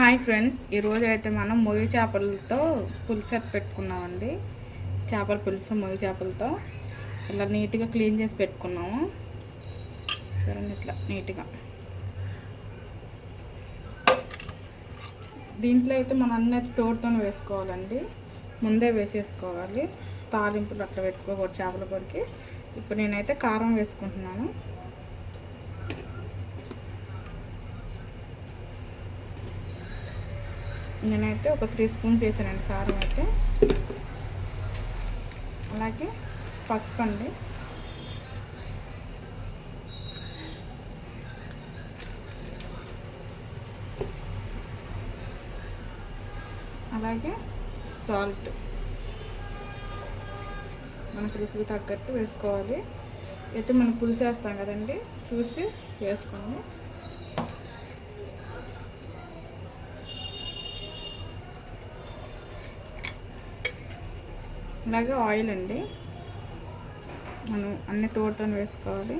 Hi friends ఈరోజు అయితే మనం మొయ్యి చేపలతో పులుసు పెట్టుకున్నామండి. చేపల పులుసు మొయ్యి చేపలతో. ఇలా నీట్గా క్లీన్ చేసి పెట్టుకున్నాము. చూడండి ఇట్లా నీట్గా. దీంట్లో అయితే మనం అన్నీ తోడుతో వేసుకోవాలండి. ముందే వేసేసుకోవాలి. తాలింపులు అట్లా పెట్టుకోకూడదు చేపల కొరికి ఇప్పుడు నేనైతే కారం వేసుకుంటున్నాను. నేనైతే ఒక త్రీ స్పూన్స్ వేసానండి కారం అయితే. అలాగే పసుపు అండి. అలాగే సాల్ట్. మనకు రుచికి తగ్గట్టు వేసుకోవాలి. అయితే మనం పులుసు వేస్తాం కదండి? చూసి వేసుకోండి. అలాగే ఆయిల్ అండి. మనం అన్ని తోడుతో వేసుకోవాలి.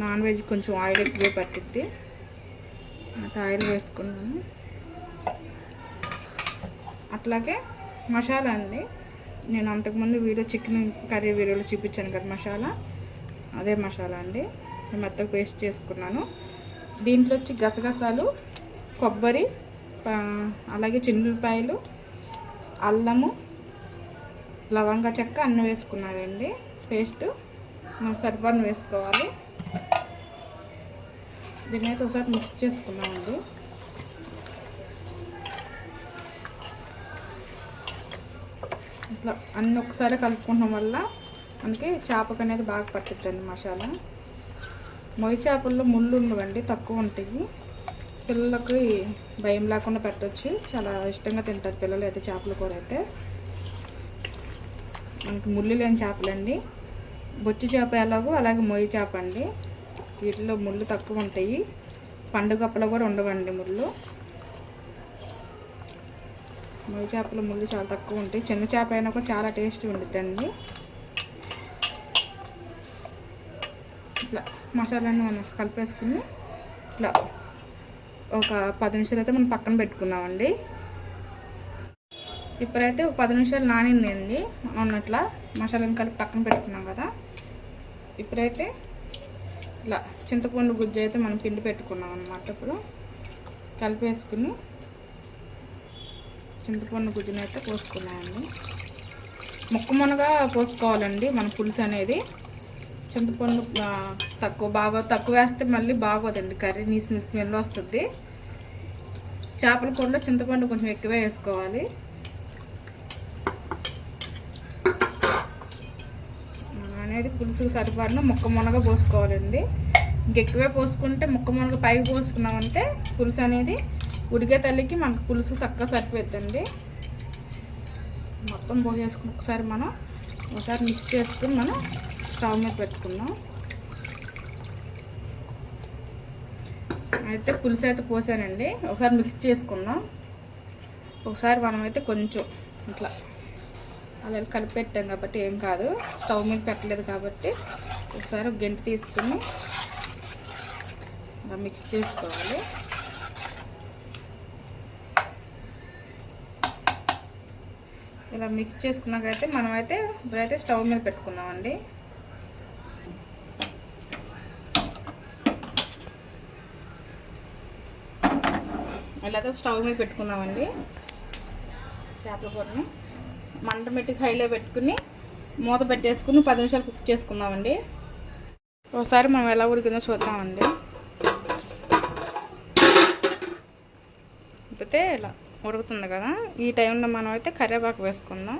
నాన్ వెజ్ కొంచెం ఆయిల్ ఎక్కువ పట్టిద్ది. అయితే ఆయిల్ వేసుకున్నాను అట్లాగే మసాలా అండి. నేను అంతకుముందు వీడియో చికెన్ కర్రీ వీడియోలో చూపించాను కదా మసాలా. అదే మసాలా అండి. నేను మెత్తగా పేస్ట్ చేసుకున్నాను. దీంట్లో వచ్చి గసగసాలు కొబ్బరి అలాగే చిన్నపాయలు అల్లము లవంగ చెక్క అన్నీ వేసుకున్నానండి. పేస్ట్ మనం సరిపడిన వేసుకోవాలి. దీన్ని అయితే ఒకసారి మిక్స్ చేసుకున్నామండి ఇట్లా అన్నీ ఒకసారి కలుపుకోవడం వల్ల మనకి చేపకు అనేది బాగా పట్టుద్దండి మసాలా. మొయ్యి చేపల్లో ముళ్ళు ఉండవండి తక్కువ ఉంటాయి. పిల్లలకి భయం లేకుండా పెట్టచ్చు. చాలా ఇష్టంగా తింటారు పిల్లలు అయితే చేపల కూర అయితే. మనకి ముళ్ళు లేని చేపలండి. బొచ్చు చేప ఎలాగో అలాగే మొయ్యి చేప అండి. వీటిలో ముళ్ళు తక్కువ ఉంటాయి. పండుగప్పలో కూడా ఉండవండి ముళ్ళు. మొయ్యి చేపల ముళ్ళు చాలా తక్కువ ఉంటాయి. చిన్న చేప అయినా కూడా చాలా టేస్ట్ ఉండుద్దండి. ఇట్లా మసాలాన్ని మనం కలిపేసుకుని ఇట్లా ఒక పది నిమిషాలు అయితే మనం పక్కన పెట్టుకున్నామండి ఇప్పుడైతే ఒక పది నిమిషాలు నానిందండి. మనం ఇట్లా మసాలాని కలిపి పక్కన పెట్టుకున్నాం కదా. ఇప్పుడైతే ఇలా చింతపండు గుజ్జు అయితే మనం పిండి పెట్టుకున్నాం అనమాట ఇప్పుడు. కలిపేసుకుని చింతపండు గుజ్జుని అయితే పోసుకున్నామండి. మొక్క మునగా పోసుకోవాలండి మన పులుసు అనేది. చింతపండు తక్కువ బాగా తక్కువ వేస్తే మళ్ళీ బాగోదండి. కర్రీ నీసు స్మెల్ వస్తుంది. చేపల కూరలో చింతపండు కొంచెం ఎక్కువే వేసుకోవాలి అనేది పులుసుకు సరిపడిన ముక్క మునగ పోసుకోవాలండి. ఇంకెక్కువే పోసుకుంటే ముక్క మునగ పైకి పోసుకున్నామంటే పులుసు అనేది ఉడిగే తల్లికి మనకు పులుసు చక్కగా సరిపోద్దండి మొత్తం పోసేసుకుని ఒకసారి మనం ఒకసారి మిక్స్ చేసుకుని మనం స్టవ్ మీద పెట్టుకున్నాం అయితే పులుసు అయితే పోసానండి. ఒకసారి మిక్స్ చేసుకుందాం. ఒకసారి మనమైతే కొంచెం ఇట్లా అలా కలిపి పెట్టాం కాబట్టి ఏం కాదు. స్టవ్ మీద పెట్టలేదు కాబట్టి ఒకసారి గెంట తీసుకుని అలా మిక్స్ చేసుకోవాలి. ఇలా మిక్స్ చేసుకున్నాకైతే మనమైతే ఇప్పుడైతే స్టవ్ మీద పెట్టుకున్నామండి. ఇలాగ స్టవ్ మీద పెట్టుకున్నామండి. చేపల కూరను. మంట మెట్టి హైలో పెట్టుకుని మూత పెట్టేసుకుని పది నిమిషాలు కుక్ చేసుకుందామండి. ఒకసారి మనం ఎలా ఉడికిందో చూద్దామండి. ఉడికితే ఇలా ఉడుకుతుంది కదా. ఈ టైంలో మనం అయితే కరివేపాకు వేసుకుందాం.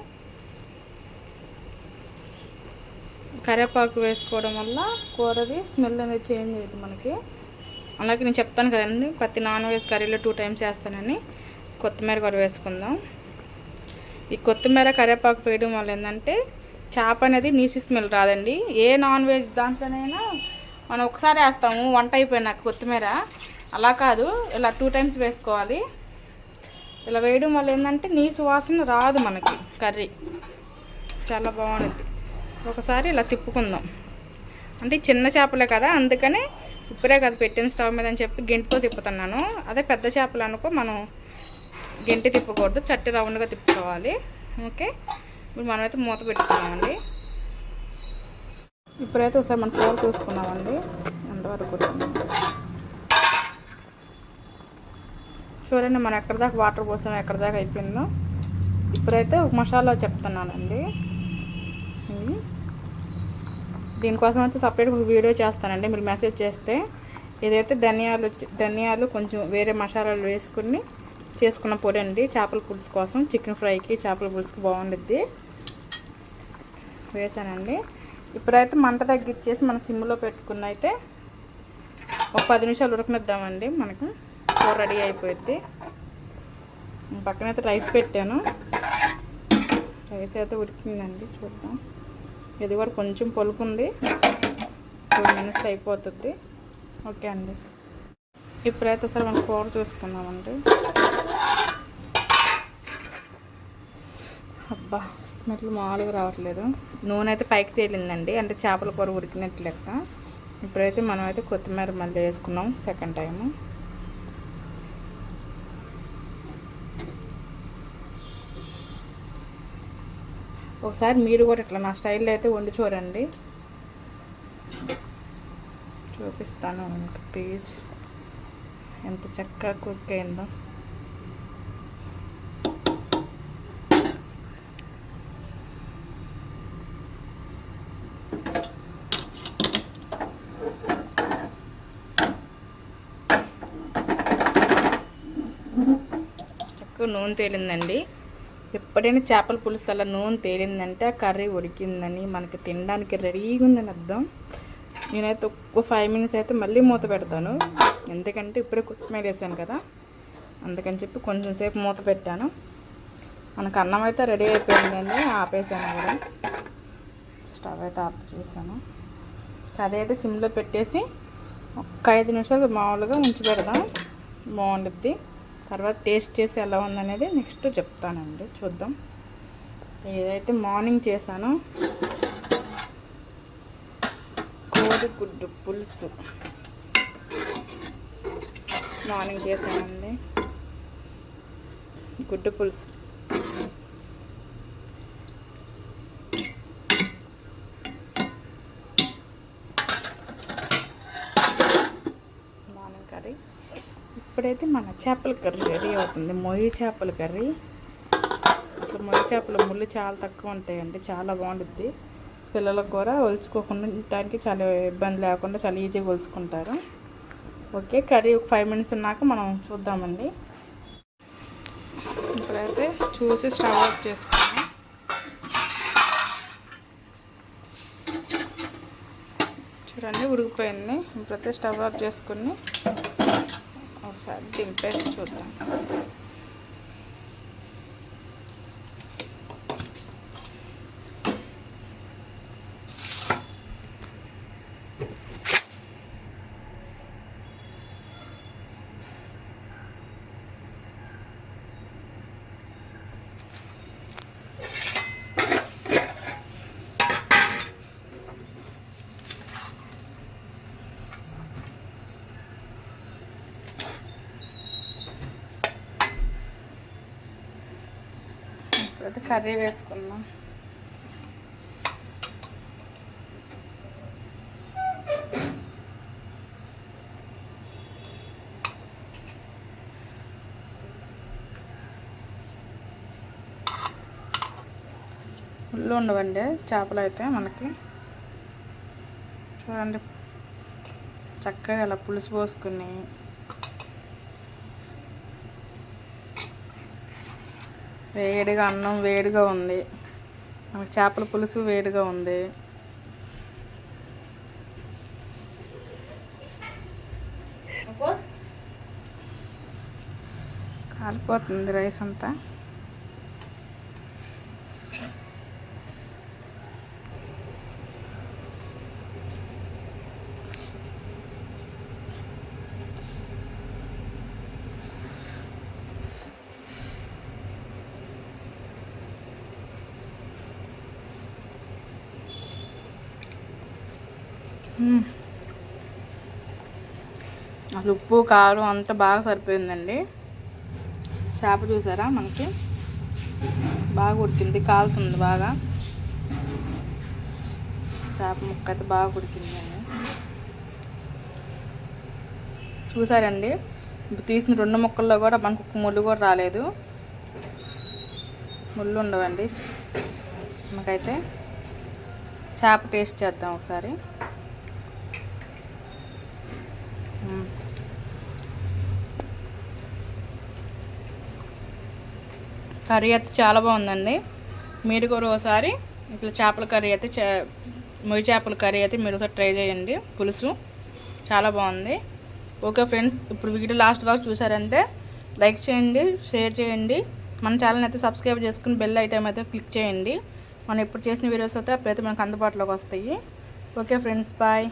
కరివేపాకు వేసుకోవడం వల్ల కూరది స్మెల్ అనేది చేంజ్ అవుతుంది మనకి. అలాగే నేను చెప్తాను కదండి ప్రతి నాన్ వెజ్ కర్రీలో టూ టైమ్స్ వేస్తానని కొత్తిమీర కూడా వేసుకుందాం. ఈ కొత్తిమీర కరివేపాకు వేయడం వల్ల ఏంటంటే చేప అనేది నీసి స్మెల్ రాదండి. ఏ నాన్ వెజ్ దాంట్లోనైనా మనం ఒకసారి వేస్తాము వంట అయిపోయినాక కొత్తిమీర. అలా కాదు ఇలా టూ టైమ్స్ వేసుకోవాలి. ఇలా వేయడం వల్ల ఏంటంటే నీసు వాసన రాదు మనకి కర్రీ. చాలా బాగుంటుంది. ఒకసారి ఇలా తిప్పుకుందాం. అంటే చిన్న చేపలే కదా అందుకని ఇప్పుడే కదా పెట్టిన స్టవ్ మీద అని చెప్పి గెంటితో తిప్పుతున్నాను. అదే పెద్ద చేపలు అనుకో మనం గెంటి తిప్పకూడదు చట్టి రౌండ్గా తిప్పుకోవాలి. ఓకే? ఇప్పుడు మనమైతే మూత పెట్టుకున్నామండి. ఇప్పుడైతే ఒకసారి మనం కూర చూసుకున్నామండి ఎంతవరకు చూడండి మనం ఎక్కడ దాకా వాటర్ పోసాం ఎక్కడ దాకా అయిపోయిందో. ఇప్పుడైతే ఒక మసాలా చెప్తున్నానండి. దీనికోసం అయితే సపరేట్ ఒక వీడియో చేస్తానండి. మీరు మెసేజ్ చేస్తే ఇదైతే ధనియాలు వచ్చి- ధనియాలు కొంచెం వేరే మసాలాలు వేసుకుని చేసుకున్న పొడి అండి చేపల పులుసు కోసం చికెన్ ఫ్రైకి చేపల పులుసుకి బాగుండిద్ది. వేసానండి. ఇప్పుడైతే మంట తగ్గించేసి మన సిమ్లో పెట్టుకున్న అయితే ఒక పది నిమిషాలు ఉడకనిద్దామండి. మనకు కూర రెడీ అయిపోయింది పక్కనైతే రైస్ పెట్టాను. రైస్ అయితే ఉడికిందండి. చూద్దాం. ఇది కూడా కొంచెం పొలుకుంది. టూ మినిట్స్ అయిపోతుంది. ఓకే అండి. ఇప్పుడైతే సరే మనం కూర చూసుకుందామండి. అబ్బా స్మెల్ మామూలుగా రావట్లేదు. నూనె అయితే పైకి తేలిందండి. అంటే చేపల కూర ఉరికినట్టు లెక్క. ఇప్పుడైతే మనం అయితే కొత్తిమీర మళ్ళీ వేసుకున్నాం సెకండ్ టైము ఒకసారి మీరు కూడా ఇట్లా నా స్టైల్లో అయితే వండి చూడండి. చూపిస్తాను. ప్లీజ్ ఎంత చక్కగా కుక్ అయిందో. నూనె తేలిందండి. ఎప్పుడైనా చేపల పులుసు అలా నూనె తేలిందంటే ఆ కర్రీ ఉడికిందని మనకి తినడానికి రెడీగా ఉందని అర్థం. నేనైతే ఒక్క ఫైవ్ మినిట్స్ అయితే మళ్ళీ మూత పెడతాను. ఎందుకంటే ఇప్పుడే కొత్తిమీర వేసాను కదా. అందుకని చెప్పి కొంచెం సేపు మూత పెట్టాను. మనకు అన్నం అయితే రెడీ అయిపోయిందండి. ఆపేసాను కూడా. స్టవ్ అయితే ఆఫ్ చేశాను. కర్రీ అయితే సిమ్లో పెట్టేసి ఒక్క ఐదు నిమిషాలు మామూలుగా ఉంచి పెడదాం. బాగుండుద్ది. తర్వాత టేస్ట్ చేసి ఎలా ఉందనేది నెక్స్ట్ చెప్తానండి. చూద్దాం. ఏదైతే మార్నింగ్ చేశానో కోడిగుడ్డు పులుసు. మార్నింగ్ చేశానండి. గుడ్డు పులుసు మార్నింగ్ కర్రీ అయితే మన చేపల కర్రీ రెడీ అవుతుంది. మొయ్యి చేపల కర్రీ. అసలు మొయ్యి చేపలు ముళ్ళు చాలా తక్కువ ఉంటాయండి. చాలా బాగుంటుంది పిల్లలకు కూడా ఒలుచుకోకుండా ఉండటానికి చాలా ఇబ్బంది లేకుండా చాలా ఈజీగా ఒలుచుకుంటారు. ఓకే కర్రీ ఒక ఫైవ్ మినిట్స్ ఉన్నాక మనం చూద్దామండి. ఇప్పుడైతే చూసి స్టవ్ ఆఫ్ చేసుకున్నాం చూడండి ఉడికిపోయింది. ఇప్పుడైతే స్టవ్ ఆఫ్ చేసుకుని ఒకసారి దింపేసి చూద్దాం తర్వాత కర్రీ వేసుకుందాం. ఉల్లు ఉండవండి చేపలు అయితే మనకి. చూడండి చక్కగా ఇలా పులుసు పోసుకుని వేడిగా అన్నం వేడిగా ఉంది. మనకి చేపల పులుసు వేడిగా ఉంది. కాలిపోతుంది రైస్ అంతా. అసలు ఉప్పు కారం అంతా బాగా సరిపోయిందండి. చేప చూసారా మనకి? బాగా ఉడికింది కాలుతుంది బాగా. చేప ముక్క అయితే బాగా ఉడికిందండి. చూసారండి? ఇప్పుడు తీసిన రెండు ముక్కల్లో కూడా మనకు ఒక్క ముళ్ళు కూడా రాలేదు. ముళ్ళు ఉండవండి. మనకైతే చేప టేస్ట్ చేద్దాం ఒకసారి. కర్రీ అయితే చాలా బాగుందండి. మీరు కూడా ఒకసారి ఇట్లా చేపల కర్రీ అయితే చే మొయ్యి చేపల కర్రీ అయితే మీరు ఒకసారి ట్రై చేయండి. పులుసు చాలా బాగుంది. ఓకే ఫ్రెండ్స్ ఇప్పుడు వీడియో లాస్ట్ వరకు చూసారంటే లైక్ చేయండి షేర్ చేయండి. మన ఛానల్ అయితే సబ్స్క్రైబ్ చేసుకుని బెల్ ఐటమ్ అయితే క్లిక్ చేయండి. మనం ఎప్పుడు చేసిన వీడియోస్ అయితే అప్పుడైతే మనకు అందుబాటులోకి వస్తాయి. Okay friends bye.